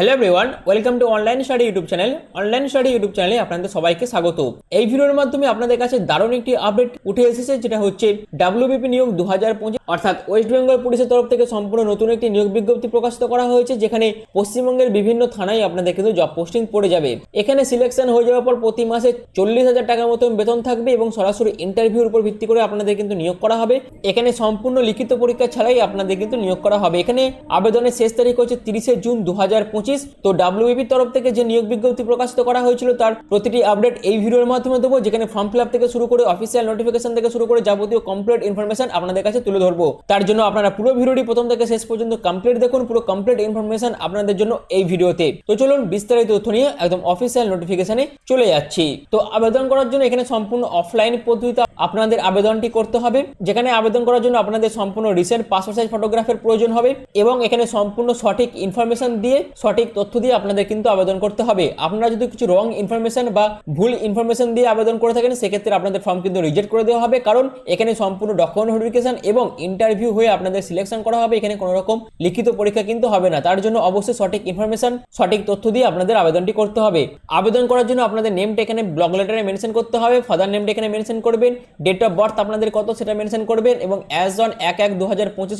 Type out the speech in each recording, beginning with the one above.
Hello everyone welcome to online study YouTube channel online study YouTube চ্যানেলে আপনাদের সবাইকে স্বাগত এই ভিডিওর মাধ্যমে আপনাদের কাছে দারুণ একটি আপডেট উঠে এসেছে, যেটা হচ্ছে ডাব্লিউবিপি নিয়োগ দু হাজার পঁচিশ অর্থাৎ ওয়েস্ট বেঙ্গল পুলিশের তরফ থেকে সম্পূর্ণ নতুন একটি নিয়োগ বিজ্ঞপ্তি প্রকাশিত করা হয়েছে, যেখানে পশ্চিমবঙ্গের বিভিন্ন থানায় আপনাদের কিন্তু জব পোস্টিং পড়ে যাবে। এখানে সিলেকশন হয়ে যাওয়ার পর প্রতি মাসে চল্লিশ হাজার টাকার মতন বেতন থাকবে এবং সরাসরি ইন্টারভিউর উপর ভিত্তি করে আপনাদের কিন্তু নিয়োগ করা হবে। এখানে সম্পূর্ণ লিখিত পরীক্ষা ছাড়াই আপনাদের কিন্তু নিয়োগ করা হবে। এখানে আবেদনের শেষ তারিখ হচ্ছে তিরিশে জুন দু হাজার পঁচিশ। তো ডাব্লিউবিপির তরফ থেকে যে নিয়োগ বিজ্ঞপ্তি প্রকাশিত করা হয়েছিল, তার প্রতিটি আপডেট এই ভিডিওর মাধ্যমে দেবো, যেখানে ফর্ম ফিল থেকে শুরু করে অফিসিয়াল নোটিফিকেশন থেকে শুরু করে যাবতীয় কমপ্লিট ইনফরমেশন আপনাদের কাছে তুলে ধরবো। তার জন্য আপনারা পুরো ভিডিওটি প্রথম থেকে শেষ পর্যন্ত কমপ্লিট দেখুন, পুরো কমপ্লিট ইনফরমেশন আপনাদের জন্য এই ভিডিওতে। তো চলুন বিস্তারিত তথ্য নিয়ে একদম অফিসিয়াল নোটিফিকেশনে চলে যাচ্ছি। তো আবেদন করার জন্য এখানে সম্পূর্ণ অফলাইন পদ্ধতিতে আপনাদের আবেদনটি করতে হবে, যেখানে আবেদন করার জন্য আপনাদের সম্পূর্ণ রিসেন্ট পাসপোর্ট সাইজ ফটোগ্রাফের প্রয়োজন হবে এবং এখানে সম্পূর্ণ সঠিক ইনফরমেশন দিয়ে সঠিক তথ্য দিয়ে আপনাদের কিন্তু আবেদন করতে হবে। আপনারা যদি কিছু রং ইনফরমেশন বা ভুল ইনফরমেশন দিয়ে আবেদন করে থাকেন, সেক্ষেত্রে আপনাদের ফর্ম কিন্তু রিজেক্ট করে দেওয়া হবে। কারণ এখানে সম্পূর্ণ ডকুমেন্ট ভেরিফিকেশন এবং ইন্টারভিউ হয়ে আপনাদের সিলেকশন করা হবে। এখানে কোনো রকম লিখিত পরীক্ষা কিন্তু হবে না। তার জন্য অবশ্যই সঠিক ইনফরমেশন সঠিক তথ্য দিয়ে আপনাদের আবেদনটি করতে হবে। আবেদন করার জন্য আপনাদের নেমটা এখানে ব্লগ লেটারে মেনশন করতে হবে। ফাদার নেমটা এখানে মেনশন করবেন। ডেট অফ বার্থ আপনাদের কত সেটা মেনশন করবেন এবং অ্যাজ অন এক এক দু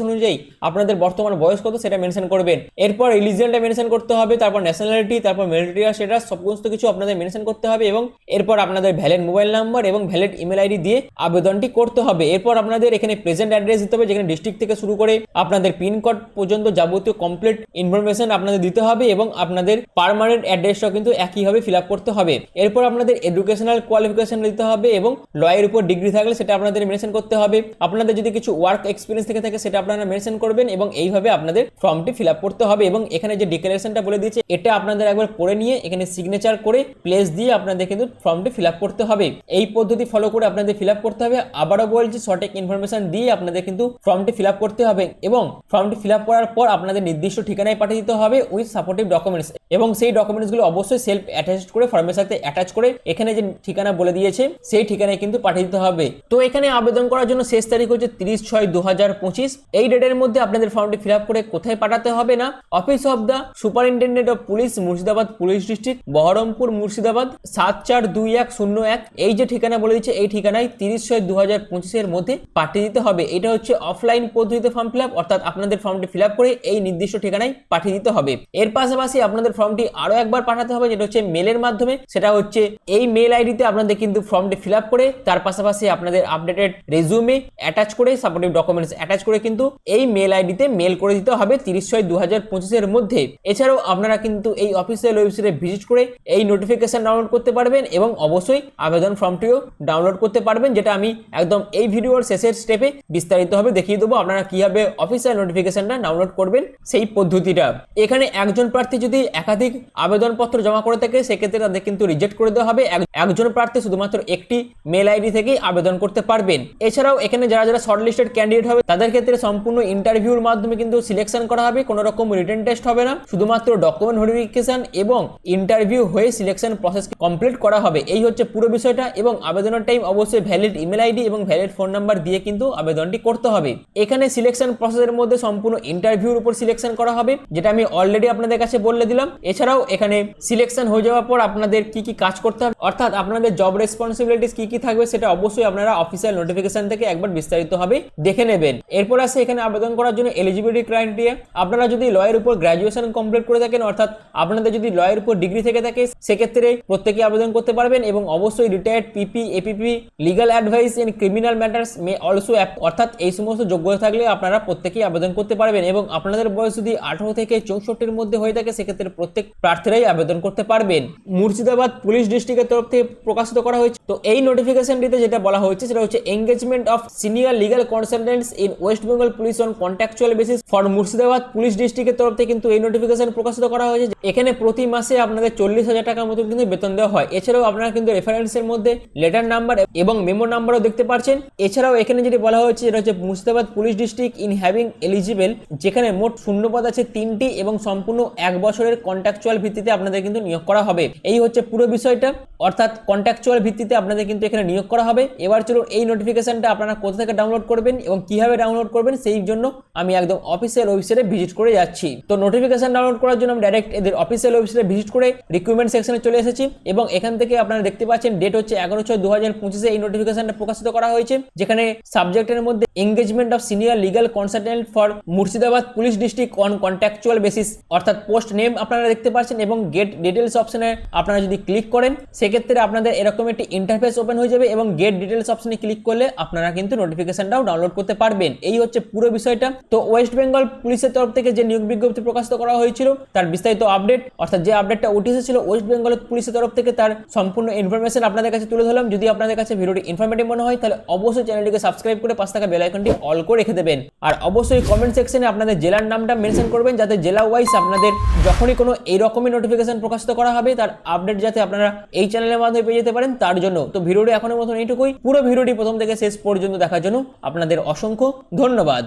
অনুযায়ী আপনাদের বর্তমান বয়স কত সেটা মেনশন করবেন। এরপর রিলিজিয়নটা মেনশন করতে হবে, তারপর ন্যাশনালিটি তারপর মিলিটারি স্ট্যাটাস সমস্ত কিছু আপনাদের মেনশন করতে হবে এবং এরপর আপনাদের ভ্যালিড মোবাইল নাম্বার এবং ভ্যালিড ইমেল আইডি দিয়ে আবেদনটি করতে হবে। এরপর আপনাদের এখানে প্রেজেন্ট অ্যাড্রেস দিতে হবে, যেখানে ডিস্ট্রিক্ট থেকে শুরু করে আপনাদের পিনকোড পর্যন্ত যাবতীয় কমপ্লিট ইনফরমেশন আপনাদের দিতে হবে এবং আপনাদের পারমানেন্ট অ্যাড্রেসটাও কিন্তু একইভাবে ফিল আপ করতে হবে। এরপর আপনাদের এডুকেশনাল কোয়ালিফিকেশন দিতে হবে এবং লয়ের উপর ডিগ্রি থাকলে সেটা আপনাদের মেনশন করতে হবে। আপনাদের যদি কিছু ওয়ার্ক এক্সপিরিয়েন্স থেকে থাকে, সেটা আপনারা মেনশন করবেন এবং এইভাবে আপনাদের ফর্মটি ফিল আপ করতে হবে এবং এখানে যে ডিক্লারেশনটা বলে দিয়েছে। এটা আপনাদের একবার পড়ে নিয়ে এখানে সিগনেচার করে প্লেস দিয়ে আপনাদের কিন্তু ফর্মটি ফিল করতে হবে। এই পদ্ধতি ফলো করে আপনাদের ফিল করতে হবে। আবারও বলছি, সঠিক ইনফরমেশন দিয়ে আপনাদের কিন্তু ফর্মটি ফিল করতে হবে এবং ফর্মটি ফিল করার পর আপনাদের নির্দিষ্ট ঠিকানায় পাঠিয়ে দিতে হবে উইথ সাপোর্টিভ ডকুমেন্টস এবং সেই ডকুমেন্টসগুলো অবশ্যই সেলফ অ্যাটাচ করে ফর্মের সাথে অ্যাটাচ করে এখানে যে ঠিকানা বলে দিয়েছে, সেই ঠিকানায় কিন্তু পাঠিয়ে দিতে হবে। তো এখানে আবেদন করার জন্য শেষ তারিখ হচ্ছে তিরিশ ছয় দু হাজার পঁচিশ। এই ডেটের মধ্যে আপনাদের ফর্মটি ফিল আপ করে কোথায় পাঠাতে হবে না? Office of the superintendent of police Murshidabad police district Baharampur Murshidabad সাত চার দুই এক শূন্য এক। এই যে ঠিকানা বলে দিচ্ছে এই ঠিকানায় তিরিশ ছয় দু হাজার পঁচিশের মধ্যে পাঠিয়ে দিতে হবে। এটা হচ্ছে অফলাইন পদ্ধতিতে ফর্ম ফিল আপ অর্থাৎ আপনাদের ফর্মটি ফিল আপ করে এই নির্দিষ্ট ঠিকানায় পাঠিয়ে দিতে হবে। এর পাশাপাশি আপনাদের ফর্মটি আরও একবার পাঠাতে হবে, যেটা হচ্ছে মেলের মাধ্যমে। সেটা হচ্ছে এই মেল আইডিতে আপনাদের কিন্তু ফর্মটি ফিল করে, তার পাশাপাশি আপনাদের আপডেটেড রেজিউমে অ্যাটাচ করে সাপোর্টিভ ডকুমেন্টস অ্যাটাচ করে কিন্তু এই মেল আইডিতে মেল করে দিতে হবে তিরিশ ছয় দু হাজার পঁচিশের মধ্যে। এছাড়াও আপনারা কিন্তু এই অফিসিয়াল ওয়েবসাইটে ভিজিট করে এই নোটিফিকেশন ডাউনলোড করতে পারবেন এবং অবশ্যই আবেদন ফর্মটিও ডাউনলোড করতে পারবেন, যেটা আমি একদম এই ভিডিওর শেষের স্টেপে বিস্তারিতভাবে দেখিয়ে দেবো, আপনারা কীভাবে অফিসিয়াল নোটিফিকেশনটা ডাউনলোড করবেন সেই পদ্ধতিটা। এখানে একজন প্রার্থী যদি একাধিক আবেদনপত্র জমা করে থাকে, সেক্ষেত্রে তাদের কিন্তু রিজেক্ট করে দেওয়া হবে। এক- একজন প্রার্থী শুধুমাত্র একটি মেল আইডি থেকেই আবেদন করতে পারবেন। এছাড়াও এখানে যারা যারা শর্ট লিস্টেড ক্যান্ডিডেট হবে, তাদের ক্ষেত্রে সম্পূর্ণ ইন্টারভিউর মাধ্যমে কিন্তু সিলেকশন করা হবে, কোনো রকম রিটেন টেস্ট হবে না। শুধুমাত্র ডকুমেন্ট ভেরিফিকেশন এবং ইন্টারভিউ হয়ে সিলেকশন প্রসেস কমপ্লিট করা হবে। এই হচ্ছে পুরো বিষয়টা এবং আবেদনের টাইম অবশ্যই ভ্যালিড ইমেল আইডি এবং ভ্যালিড ফোন নাম্বার দিয়ে কিন্তু আবেদনটি করতে হবে। এখানে সিলেকশন প্রসেসের মধ্যে সম্পূর্ণ ইন্টারভিউর উপর সিলেকশন করা হবে, যেটা আমি অলরেডি আপনাদের কাছে বলে দিলাম। এছাড়াও এখানে সিলেকশন হয়ে যাওয়ার পর আপনাদের কি কি কাজ করতে হবে? অর্থাৎ আপনাদের জব রেসপন্সিবিলিটিস কি কি থাকবে সেটা অবশ্যই আপনারা অফিসিয়াল নোটিফিকেশন থেকে একবার বিস্তারিতভাবে দেখে নেবেন। এরপর আসে এখানে আবেদন করার জন্য এলিজিবিলিটি ক্রাইটেরিয়া আপনারা যদি লয়ের উপর গ্র্যাজুয়েশন কমপ্লিট করে থাকেন, অর্থাৎ আপনাদের যদি লয়ের উপর ডিগ্রি থেকে থাকে, সেক্ষেত্রে প্রত্যেকে আবেদন করতে পারবেন এবং অবশ্যই retired PP APP legal advice in criminal matters may also apply অর্থাৎ এই সমস্ত যোগ্যতা থাকলে আপনারা প্রত্যেকেই আবেদন করতে পারবেন এবং আপনাদের বয়স যদি আঠারো থেকে চৌষট্টির মধ্যে হয়ে থাকে, সেক্ষেত্রে প্রত্যেক প্রার্থীরাই আবেদন করতে পারবেন। মুর্শিদাবাদ পুলিশ ডিস্ট্রিক্টের তরফ থেকে প্রকাশিত করা হয়েছে তো এই নোটিফিকেশনটিতে যেটা বলা হয়েছে, সেটা হচ্ছে engagement of senior legal consultants in West Bengal police on contractual basis for Murshidabad police ডিস্ট্রিক্টের তরফ থেকে কিন্তু এই নোটিফিকেশন প্রকাশিত করা হয়েছে এখানে প্রতি মাসে আপনাদের চল্লিশ হাজার টাকার মতো কিন্তু বেতন দেওয়া হয়। এছাড়াও আপনারা কিন্তু রেফারেন্সের মধ্যে লেটার নাম্বার এবং মেমো নাম্বারও দেখতে পাচ্ছেন এছাড়াও এখানে যেটি বলা হয়েছে যেটা হচ্ছে Murshidabad police district in having eligible যেখানে মোট শূন্যপদ আছে তিনটি এবং সম্পূর্ণ এক বছরের কন্ট্রাকচুয়াল ভিত্তিতে আপনাদের কিন্তু নিয়োগ করা হবে। এই হচ্ছে পুরো বিষয়টা। অর্থাৎ কন্ট্রাকচুয়াল ভিত্তিতে আপনাদের কিন্তু এখানে নিয়োগ করা হবে। এবার চলুন এই নোটিফিকেশনটা আপনারা কোথা থেকে ডাউনলোড করবেন এবং কীভাবে ডাউনলোড করবেন সেই জন্য আমি একদম অফিসিয়াল ওয়েবসাইটে ভিজিট করে যাচ্ছি। তো নোটিফিকেশন ডাউনলোড করার জন্য আমি ডাইরেক্ট এদের অফিসিয়াল ওয়েবসাইটে ভিজিট করে রিক্রুটমেন্ট সেকশনে চলে এসেছি এবং এখান থেকে আপনারা দেখতে পাচ্ছেন ডেট হচ্ছে এগারো ছয় দু হাজার পঁচিশে এই নোটিফিকেশনটা প্রকাশিত করা হয়েছে। যেখানে সাবজেক্টের মধ্যে engagement of senior legal consultant for Murshidabad police district on contractual basis অর্থাৎ পোস্ট নেম আপনারা দেখতে পাচ্ছেন এবং গেট ডিটেলস অপশনে আপনারা যদি ক্লিক করেন, সেক্ষেত্রে আপনাদের এরকম একটি ইন্টারফেস ওপেন হয়ে যাবে এবং গেট ডিটেলস অপশনে ক্লিক করলে আপনারা কিন্তু নোটিফিকেশনটাও ডাউনলোড করতে পারবেন। এই হচ্ছে পুরো বিষয়টা। তো ওয়েস্ট বেঙ্গল পুলিশের তরফ থেকে যে নিয়োগ বিজ্ঞপ্তি প্রকাশিত করা হয়েছিল, তার বিস্তারিত আপডেট অর্থাৎ যে আপডেটটা উঠে এসেছিল ওয়েস্ট বেঙ্গল পুলিশের তরফ থেকে তার সম্পূর্ণ ইনফরমেশন আপনাদের কাছে তুলে ধরলাম। যদি আপনাদের কাছে ভিডিওটি ইনফরমেটিভ মনে হয়, তাহলে অবশ্যই চ্যানেলটিকে সাবস্ক্রাইব করে পাশ থাকা বেল আইকনটি অল করে রেখে দেবেন। আর অবশ্যই কমেন্ট সেকশনে আপনাদের জেলার নামটা মেনশন করবেন, যাতে জেলা ওয়াইজ আপনাদের যখনই কোনো এই রকমই নোটিফিকেশন প্রকাশিত করা হবে, তার আপডেট যাতে আপনারা এই চ্যানেলের মাধ্যমে পেয়ে যেতে পারেন, তার জন্য তো ভিডিওটি এখনের মতন এইটুকুই। পুরো ভিডিওটি প্রথম থেকে শেষ পর্যন্ত দেখার জন্য আপনাদের অসংখ্য ধন্যবাদ।